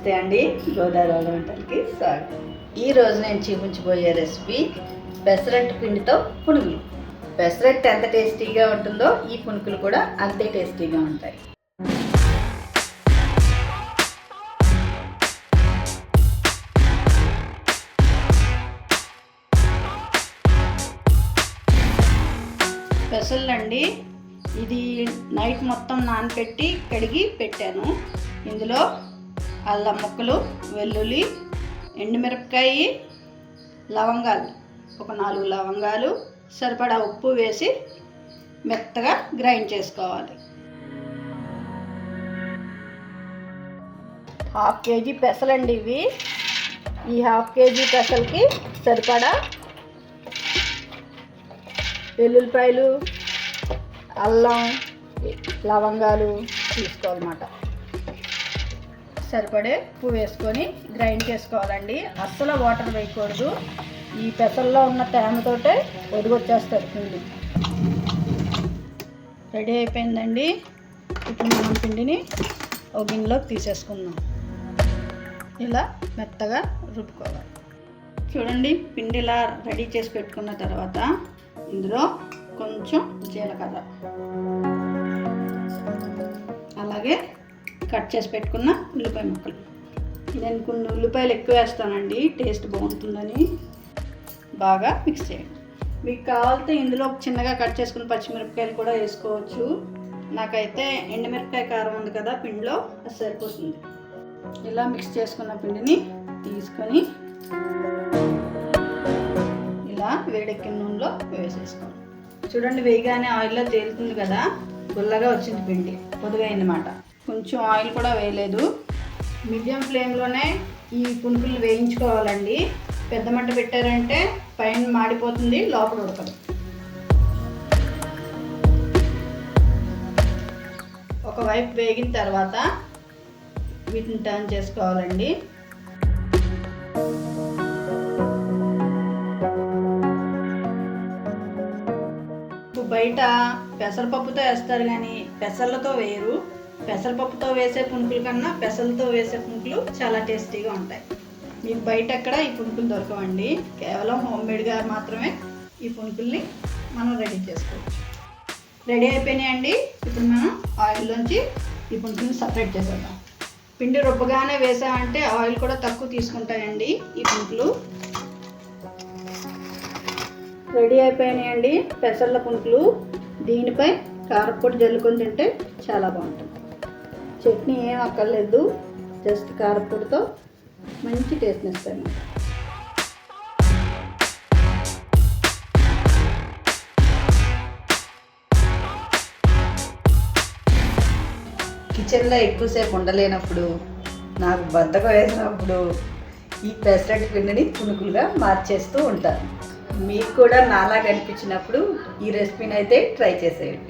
నమస్తే అండి గోదావరి వంటలకి స్వాగతం. ఈ రోజు నేను చూపించబోయే రెసిపీ పెసరట్టు పిండితో పునుగులు. పెసరట్టు ఎంత టేస్టీగా ఉంటుందో ఈ పునుకులు కూడా అంతే టేస్టీగా ఉంటాయి. పెసలండి ఇది నైట్ మొత్తం నానపెట్టి కడిగి పెట్టాను. ఇందులో అల్లం ముక్కలు వెల్లుల్లి ఎండుమిరపకాయ లవంగాలు. ఒక నాలుగు లవంగాలు సరిపడా ఉప్పు వేసి మెత్తగా గ్రైండ్ చేసుకోవాలి. హాఫ్ కేజీ పెసలండి ఇవి. ఈ హాఫ్ కేజీ పెసలకి సరిపడా వెల్లుల్లిపాయలు అల్లం లవంగాలు తీసుకోవాలన్నమాట. సరిపడే ఉప్పు వేసుకొని గ్రైండ్ చేసుకోవాలండి. అస్సలు వాటర్ వేయకూడదు. ఈ పెసల్లో ఉన్న తేమతోటే ఒదిగొచ్చేస్తారు పిండి. రెడీ అయిపోయిందండి. ఇప్పుడు మనం పిండిని ఒక గిన్నెలోకి తీసేసుకుందాం. ఇలా మెత్తగా రుబ్బుకోవాలి. చూడండి పిండి ఇలా రెడీ చేసి పెట్టుకున్న తర్వాత ఇందులో కొంచెం జీలకర్ర. అలాగే కట్ చేసి పెట్టుకున్న ఉల్లిపాయ ముక్కలు. నేను కొన్ని ఉల్లిపాయలు ఎక్కువ వేస్తానండి టేస్ట్ బాగుంటుందని. బాగా మిక్స్ చేయండి. మీకు కావాలితే ఇందులో చిన్నగా కట్ చేసుకున్న పచ్చిమిరపకాయలు కూడా వేసుకోవచ్చు. నాకైతే ఎండుమిరపకాయ కారం ఉంది కదా పిండిలో అది సరిపోతుంది. ఇలా మిక్స్ చేసుకున్న పిండిని తీసుకొని ఇలా వేడెక్కిన నూనెలో వేసేసుకోండి. చూడండి వేయగానే ఆయిల్లో తేలుతుంది కదా గుల్లగా వచ్చింది పిండి పొదుగైందన్నమాట. కొంచెం ఆయిల్ కూడా వేయలేదు. మీడియం ఫ్లేమ్లోనే ఈ పునుకులు వేయించుకోవాలండి. పెద్ద మంట పెట్టారంటే పైన మాడిపోతుంది లోపల ఉడకదు. ఒకవైపు వేగిన తర్వాత వీటిని టర్న్ చేసుకోవాలండి. బయట పెసరపప్పుతో వేస్తారు కానీ పెసర్లతో వేయరు. పెసరపప్పుతో వేసే పునుకుల కన్నా పెసలతో వేసే పునుకులు చాలా టేస్టీగా ఉంటాయి. మీకు బయట ఎక్కడ ఈ పునుకులు దొరకవండి. కేవలం హోమ్ మేడ్గా మాత్రమే ఈ పునుకుల్ని మనం రెడీ చేసుకోవచ్చు. రెడీ అయిపోయినాయండి. ఇప్పుడు మనం ఆయిల్లోంచి ఈ పునుకుల్ని సపరేట్ చేసేద్దాం. పిండి రుబ్బగానే వేసామంటే ఆయిల్ కూడా తక్కువ తీసుకుంటాయండి ఈ పునుకులు. రెడీ అయిపోయినాయండి పెసర్ల పునుకులు. దీనిపై కారపొడి జల్లుకొని తింటే చాలా బాగుంటుంది. చట్నీ ఏం అక్కర్లేదు. జస్ట్ కారపొడితో మంచి టేస్ట్ ఇస్తాను. కిచెన్లో ఎక్కువసేపు ఉండలేనప్పుడు నాకు బద్దకం వేసినప్పుడు ఈ పెసరట్టు పిండిని పునుకులుగా మార్చేస్తూ ఉంటాను. మీకు కూడా నాలా కనిపించినప్పుడు ఈ రెసిపీని అయితే ట్రై చేసేయండి.